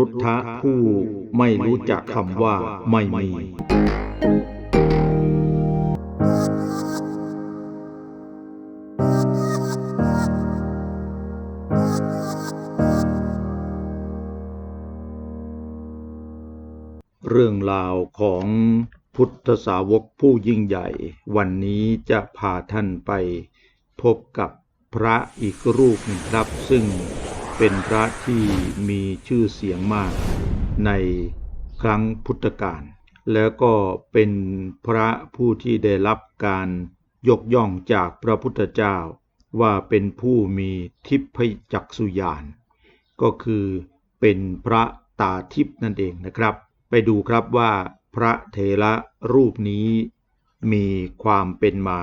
รุทธะผู้ไม่รู้จักคำว่าไม่มี เรื่องราวของพุทธสาวกผู้ยิ่งใหญ่ วันนี้จะพาท่านไปพบกับพระอีกรูปหนึ่งครับซึ่ง เป็นพระที่มีชื่อเสียงมากในครั้งพุทธกาล แล้วก็เป็นพระผู้ที่ได้รับการยกย่องจากพระพุทธเจ้า ว่าเป็นผู้มีทิพยจักษุญาณ ก็คือเป็นพระตาทิพนั่นเองนะครับ ไปดูครับว่าพระเถระรูปนี้มีความเป็นมา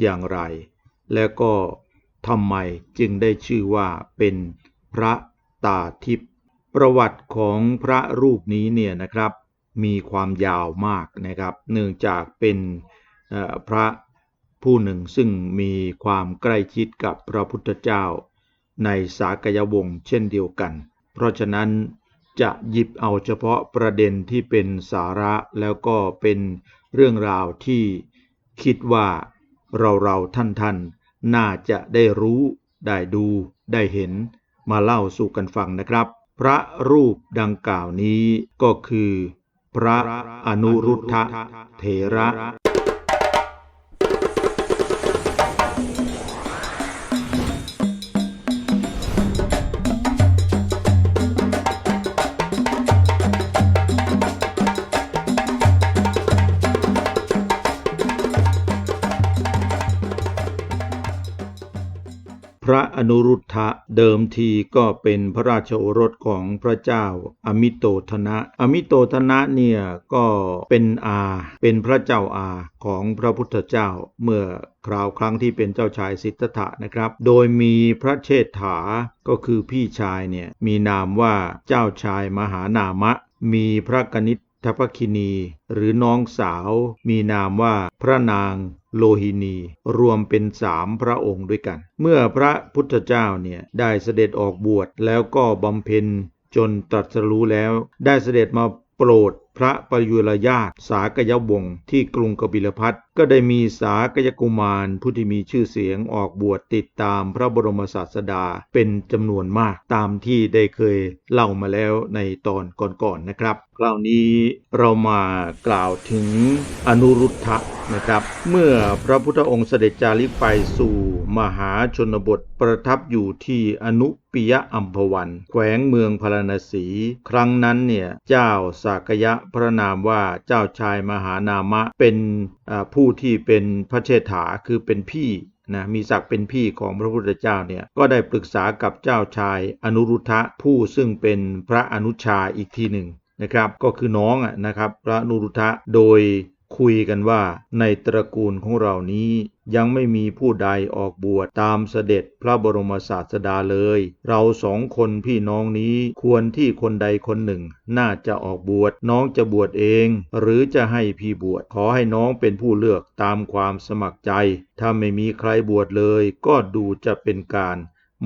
อย่างไร แล้วก็ทำไมจึงได้ชื่อว่าเป็น พระตาทิพย์ประวัติของพระรูปนี้เนี่ยนะครับมีความยาวมากนะครับ เนื่องจากเป็นพระผู้หนึ่งซึ่งมีความใกล้ชิดกับพระพุทธเจ้า ในสากยวงศ์เช่นเดียวกัน เพราะฉะนั้นจะหยิบเอาเฉพาะประเด็นที่เป็นสาระแล้วก็เป็นเรื่องราวที่คิดว่าเราเราท่านท่านน่าจะได้รู้ได้ดูได้เห็น มาเล่าสู่กันฟังนะครับ พระรูปดังกล่าวนี้ก็คือ พระอนุรุทธะเถระ อนุรุทธะเดิมทีก็เป็นพระราชโอรสของพระเจ้าอมิโตธนะ อมิโตธนะเนี่ยก็เป็นอา เป็นพระเจ้าอาของพระพุทธเจ้าเมื่อคราวครั้งที่เป็นเจ้าชายสิทธัตถะนะครับ โดยมีพระเชษฐาก็คือพี่ชายเนี่ยมีนามว่าเจ้าชายมหานามะ มีพระกนิษฐพคินี หรือน้องสาว มีนามว่าพระนาง โลหินี รวมเป็นสามพระองค์ด้วยกัน เมื่อพระพุทธเจ้าเนี่ยได้เสด็จออกบวชแล้วก็บำเพ็ญจนตรัสรู้แล้ว ได้เสด็จมาโปรด พระประยุรญาติสากยวงศ์ที่กรุงกบิลพัทก็ได้มีสากยกุมารผู้ที่มีชื่อเสียงออกบวชติดตามพระบรมศาสดาเป็นจำนวนมากตามที่ได้เคยเล่ามาแล้วในตอนก่อนๆนะครับ คราวนี้เรามากล่าวถึงอนุรุทธะนะครับ เมื่อพระพุทธองค์เสด็จจาริกไปสู่ มหาชนบทประทับอยู่ที่อนุปิยอัมพวัน แขวงเมืองพาราณสี ครั้งนั้นเนี่ยเจ้าสากยะพระนามว่าเจ้าชายมหานามะเป็นผู้ที่เป็นพระเชษฐาคือเป็นพี่นะมีศักดิ์เป็นพี่ของพระพุทธเจ้าเนี่ยก็ได้ปรึกษากับเจ้าชายอนุรุทธะผู้ซึ่งเป็นพระอนุชาอีกทีหนึ่งนะครับก็คือน้องอะนะครับพระนุรุทธะโดย คุยกันว่าในตระกูลของเรานี้ยังไม่มีผู้ใดออกบวชตามเสด็จพระบรมศาสดาเลย เราสองคนพี่น้องนี้ควรที่คนใดคนหนึ่ง น่าจะออกบวชน้องจะบวชเอง หรือจะให้พี่บวชขอให้น้องเป็นผู้เลือกตามความสมัครใจ ถ้าไม่มีใครบวชเลย ก็ดูจะเป็นการ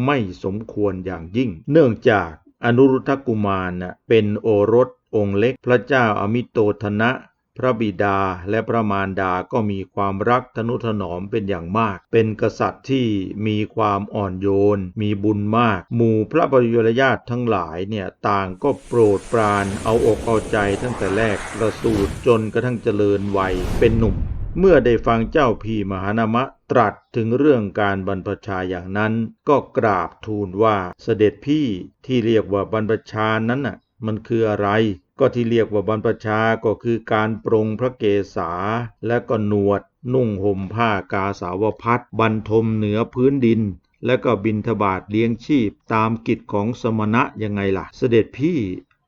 ไม่สมควรอย่างยิ่ง เนื่องจากอนุรุทธกุมารเป็นโอรสองค์เล็กพระเจ้าอมิโตธนะ พระบิดาและพระมารดาก็มีความรักทนุถนอมเป็นอย่างมาก เป็นกษัตริย์ที่มีความอ่อนโยน มีบุญมาก หมู่พระปริยรญาติทั้งหลายเนี่ยต่างก็โปรดปรานเอาอกเอาใจตั้งแต่แรกประสูติจนกระทั่งเจริญวัยเป็นหนุ่ม เมื่อได้ฟังเจ้าพี่มหานามะตรัสถึงเรื่องการบรรพชาอย่างนั้น ก็กราบทูลว่าเสด็จพี่ที่เรียกว่าบรรพชานั้นน่ะมันคืออะไร ก็ที่เรียกว่าบรรพชาก็คือการปรงพระเกศาและก็หนวด นุ่งห่มผ้ากาสาวพัดบรรทมเหนือพื้นดิน และก็บินทบาทเลี้ยงชีพ ตามกิจของสมณะยังไงล่ะ เสด็จพี่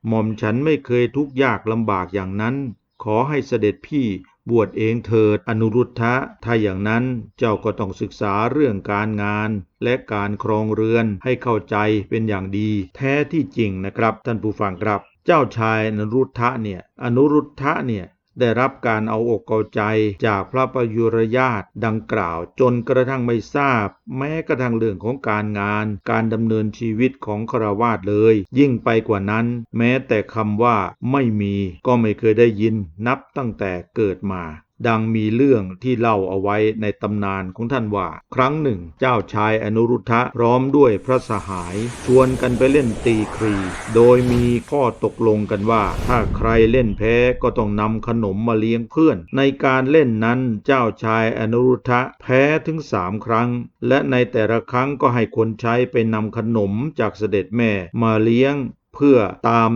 หม่อมฉันไม่เคยทุกข์ยากลำบากอย่างนั้น ขอให้เสด็จพี่บวชเองเถิดอนุรุทธะ ถ้าอย่างนั้นเจ้าก็ต้องศึกษาเรื่องการงาน และการครองเรือนให้เข้าใจเป็นอย่างดี แท้ที่จริงนะครับ ท่านผู้ฟังครับ เจ้าชายอนรุทธะเนี่ยอนุรุทธะเนี่ยได้รับการเอาอกเอาใจจากพระประยุรญาตดังกล่าว จนกระทั่งไม่ทราบ แม้กระทั่งเรื่องของการงาน การดำเนินชีวิตของคราวาสเลย ยิ่งไปกว่านั้น แม้แต่คำว่าไม่มีก็ไม่เคยได้ยินนับตั้งแต่เกิดมา ดังมีเรื่องที่เล่าเอาไว้ในตำนานของท่านว่า ครั้งหนึ่ง เจ้าชายอนุรุทธะพร้อมด้วยพระสหาย ชวนกันไปเล่นตีครี โดยมีข้อตกลงกันว่า ถ้าใครเล่นแพ้ก็ต้องนำขนมมาเลี้ยงเพื่อน ในการเล่นนั้นเจ้าชายอนุรุทธะแพ้ถึงสามครั้ง และในแต่ละครั้งก็ให้คนใช้ไปนำขนมจากเสด็จแม่มาเลี้ยงเพื่อตาม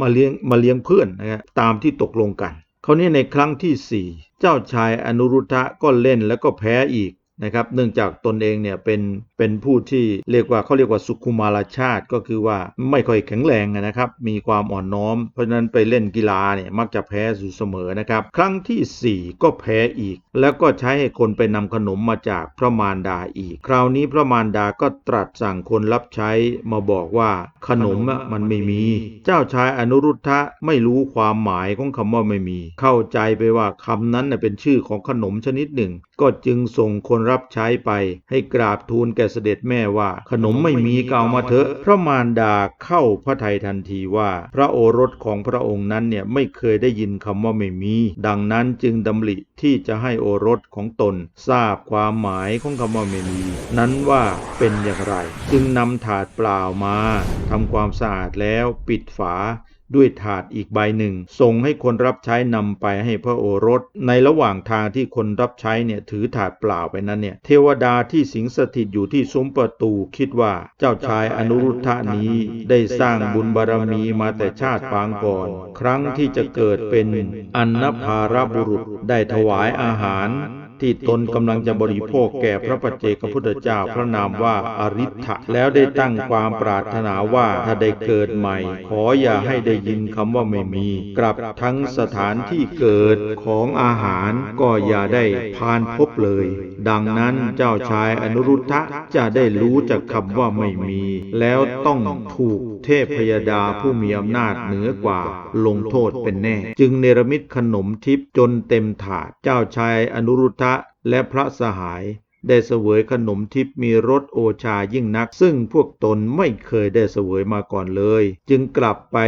มาเลี้ยงมาเลี้ยงเพื่อนนะฮะตามที่ตกลงกัน คราวนี้ในครั้งที่สี่เจ้าชายอนุรุทธะก็เล่นแล้วก็แพ้อีก นะครับเนื่องจากตนเองเนี่ยเป็นเป็นผู้ที่เรียกว่าเขาเรียกว่าสุขุมารชาติก็คือว่าไม่ค่อยแข็งแรงนะครับ มีความอ่อนน้อม เพราะฉะนั้นไปเล่นกีฬาเนี่ยมักจะแพ้อยู่เสมอนะครับ ครั้งที่สี่ก็แพ้อีก แล้วก็ใช้ให้คนไปนำขนมมาจากพระมารดาอีก คราวนี้พระมารดาก็ตรัสสั่งคนรับใช้มาบอกว่าขนมอะมันไม่มี เจ้าชายอนุรุทธะไม่รู้ความหมายของคำว่าไม่มี เข้าใจไปว่าคำนั้นน่ะเป็นชื่อของขนมชนิดหนึ่งก็จึงส่งคนรับใช้ไป ให้กราบทูลแก่เสด็จแม่ว่า ขนมไม่มีก็เอามาเถอะพระมารดาเข้าพระทัยทันทีว่า พระโอรสของพระองค์นั้นเนี่ยไม่เคยได้ยินคำว่าไม่มี ดังนั้นจึงดำริที่จะให้โอรสของตน ทราบความหมายของคำว่าไม่มี นั้นว่าเป็นอย่างไร จึงนำถาดเปล่ามาทำความสะอาดแล้วปิดฝา ด้วยถาดอีกใบหนึ่งส่งให้คนรับใช้นำไปให้พระโอรส ในระหว่างทางที่คนรับใช้เนี่ยถือถาดเปล่าไปนั้นเนี่ยเทวดาที่สิงสถิตอยู่ที่ซุ้มประตูคิดว่าเจ้าชายอนุรุทธะนี้ได้สร้างบุญบารมีมาแต่ชาติปางก่อน ครั้งที่จะเกิดเป็นอันนภารบุรุษได้ถวายอาหารที่ตนกำลังจะบริโภคแก่พระปัจเจกพุทธเจ้าพระนามว่าอริ t ะแล้วได้ตั้งความปรารถนาว่าถ้าได้เกิดใหม่ ขออย่าให้ได้ยินคำว่าไม่มี กลับทั้งสถานที่เกิดของอาหารก็อย่าได้พานพบเลย ดังนั้นเจ้าชายอนุรุทธะจะได้รู้จากคำว่าไม่มี แล้วต้องถูกเทพพยดาผู้มีอำนาจเหนือกว่าลงโทษเป็นแน่ จึงเนรมิตขนมทิพย์จนเต็มถาด เจ้าชายอนุรุทธะและพระสหายได้เสวยขนมทิพย์มีรสโอชายิ่งนัก ซึ่งพวกตนไม่เคยได้เสวยมาก่อนเลย จึงกลับไป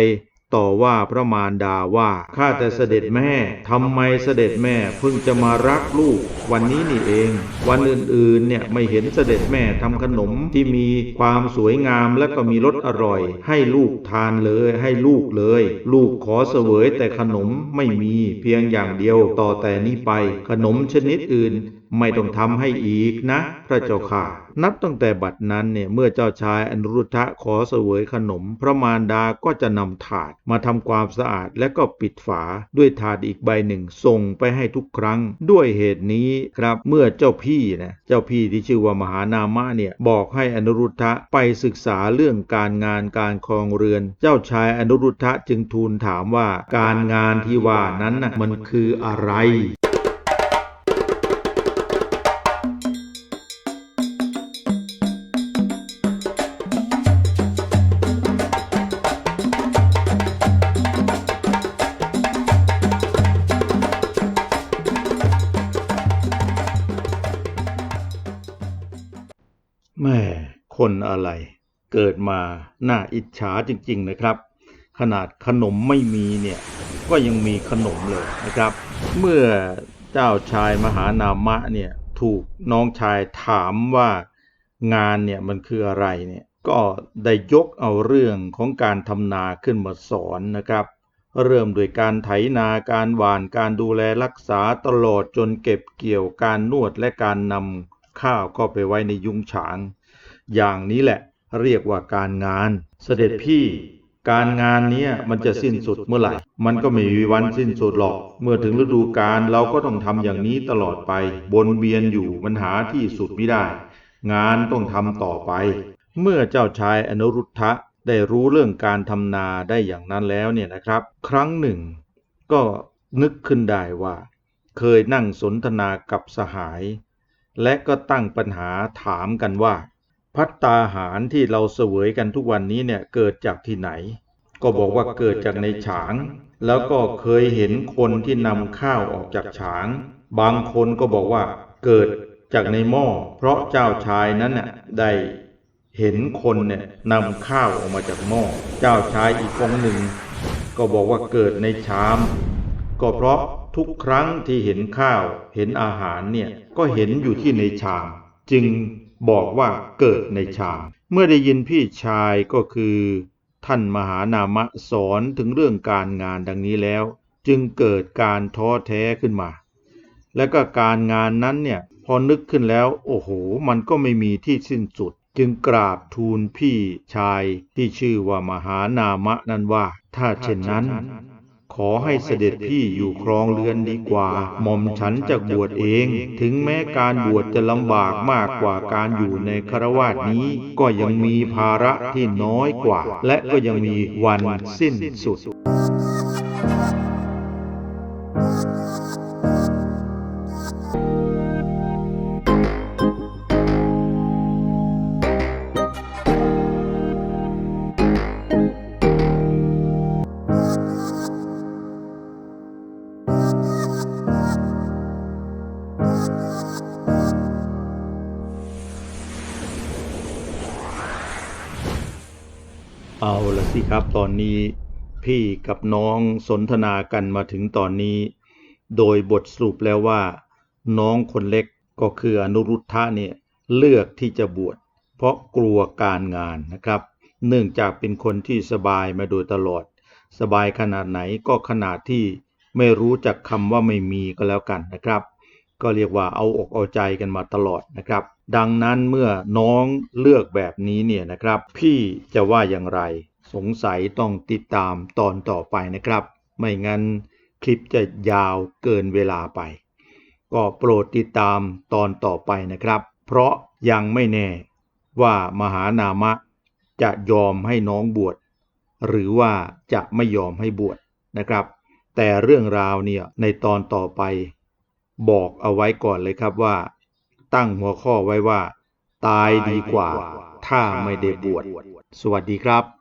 ต่อว่าพระมารดาว่าข้าแต่เสด็จแม่ทำไมเสด็จแม่เพิ่งจะมารักลูก วันนี้นี่เอง วันอื่นๆเนี่ยไม่เห็นเสด็จแม่ทำขนมที่มีความสวยงามและก็มีรสอร่อย ให้ลูกทานเลยให้ลูกเลย ลูกขอเสวยแต่ขนมไม่มีเพียงอย่างเดียวต่อแต่นี้ไป ขนมชนิดอื่น ไม่ต้องทำให้อีกนะ พระเจ้าค่ะ นับตั้งแต่บัดนั้นเนี่ยเมื่อเจ้าชายอนุรุทธะขอเสวยขนม พระมารดาก็จะนำถาดมาทำความสะอาดและก็ปิดฝาด้วยถาดอีกใบหนึ่งส่งไปให้ทุกครั้ง ด้วยเหตุนี้ครับเมื่อเจ้าพี่นะเจ้าพี่ที่ชื่อว่ามหานามะเนี่ยบอกให้อนุรุทธะไปศึกษาเรื่องการงานการครองเรือน เจ้าชายอนุรุทธะจึงทูลถามว่าการงานที่ว่านั้นนะมันคืออะไร คนอะไร เกิดมาน่าอิจฉาจริง ๆนะครับ ขนาดขนมไม่มีเนี่ยก็ยังมีขนมเลยนะครับ เมื่อเจ้าชายมหานามะเนี่ยถูกน้องชายถามว่างานเนี่ยมันคืออะไรเนี่ยก็ได้ยกเอาเรื่องของการทำนาขึ้นมาสอนนะครับ เริ่มโดยการไถนาการหว่านการดูแลรักษาตลอดจนเก็บเกี่ยวการนวดและการนำข้าวเข้าไปไว้ในยุ้งฉาง อย่างนี้แหละเรียกว่าการงาน เสด็จพี่ การงานนี้มันจะสิ้นสุดเมื่อไหร่ มันก็ไม่มีวันสิ้นสุดหรอก เมื่อถึงฤดูกาลเราก็ต้องทำอย่างนี้ตลอดไปวนเวียนอยู่มันหาที่สุดไม่ได้ งานต้องทำต่อไป เมื่อเจ้าชายอนุรุทธะได้รู้เรื่องการทำนาได้อย่างนั้นแล้วเนี่ยนะครับ ครั้งหนึ่ง ก็นึกขึ้นได้ว่า เคยนั่งสนทนากับสหาย และก็ตั้งปัญหาถามกันว่า พัตตาหารที่เราเสวยกันทุกวันนี้เนี่ยเกิดจากที่ไหน ก็บอกว่าเกิดจากในฉาง แล้วก็เคยเห็นคนที่นำข้าวออกจากฉาง บางคนก็บอกว่าเกิดจากในหม้อ เพราะเจ้าชายนั้นน่ะได้เห็นคนเนี่ยนำข้าวออกมาจากหม้อ เจ้าชายอีกองหนึ่ง ก็บอกว่าเกิดในชาม ก็เพราะทุกครั้งที่เห็นข้าวเห็นอาหารเนี่ยก็เห็นอยู่ที่ในชาม จึง บอกว่าเกิดในชามเมื่อได้ยินพี่ชายก็คือ ท่านมหานามะสอนถึงเรื่องการงานดังนี้แล้ว จึงเกิดการท้อแท้ขึ้นมา และก็การงานนั้นเนี่ยพอนึกขึ้นแล้ว โอ้โห มันก็ไม่มีที่สิ้นสุด จึงกราบทูลพี่ชายที่ชื่อว่ามหานามะนั้นว่า ถ้าเช่นนั้น ขอให้เสด็จพี่อยู่ครองเรือนดีกว่า หม่อมฉันจะบวชเอง ถึงแม้การบวชจะลำบากมากกว่าการอยู่ในคารวาสนี้ ก็ยังมีภาระที่น้อยกว่า และก็ยังมีวันสิ้นสุด ครับ ตอนนี้พี่กับน้องสนทนากันมาถึงตอนนี้ โดยบทสรุปแล้วว่า น้องคนเล็กก็คืออนุรุทธะเนี่ยเลือกที่จะบวชเพราะกลัวการงานนะครับ เนื่องจากเป็นคนที่สบายมาโดยตลอด สบายขนาดไหนก็ขนาดที่ไม่รู้จักคำว่าไม่มีก็แล้วกันนะครับ ก็เรียกว่าเอาอกเอาใจกันมาตลอดนะครับ ดังนั้นเมื่อน้องเลือกแบบนี้เนี่ยนะครับ พี่จะว่าอย่างไร สงสัยต้องติดตามตอนต่อไปนะครับ ไม่งั้นคลิปจะยาวเกินเวลาไป ก็โปรดติดตามตอนต่อไปนะครับ เพราะยังไม่แน่ว่ามหานามะจะยอมให้น้องบวชหรือว่าจะไม่ยอมให้บวชนะครับ แต่เรื่องราวเนี่ยในตอนต่อไป บอกเอาไว้ก่อนเลยครับว่า ตั้งหัวข้อไว้ว่า ตายดีกว่า ถ้าไม่ได้บวชสวัสดีครับ